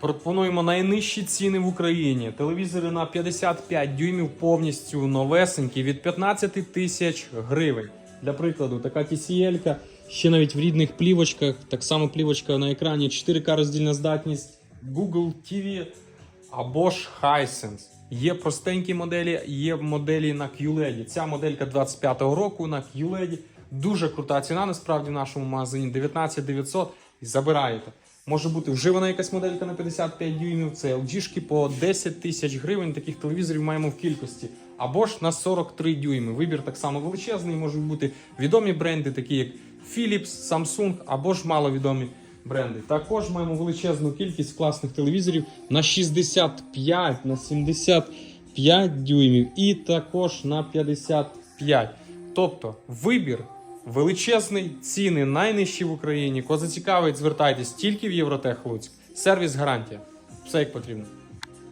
Пропонуємо найнижчі ціни в Україні. Телевізори на 55 дюймів повністю новесенькі від 15 тисяч гривень. Для прикладу, така TCL, ще навіть в рідних плівочках, так само плівочка на екрані, 4К роздільна здатність, Google TV або ж Hisense. Є простенькі моделі, є моделі на QLED. Ця моделька 25-го року на QLED. Дуже крута ціна насправді в нашому магазині 19 900 і забираєте. Може бути вживана якась моделька на 55 дюймів. Це LG по 10 тисяч гривень. Таких телевізорів маємо в кількості. Або ж на 43 дюйми. Вибір так само величезний. Можуть бути відомі бренди, такі як Philips, Samsung, або ж маловідомі бренди. Також маємо величезну кількість класних телевізорів на 65, на 75 дюймів і також на 55. Тобто вибір величезний, ціни найнижчі в Україні. Кого зацікавить, звертайтесь тільки в Євротех Луцьк. Сервіс гарантія. Все як потрібно.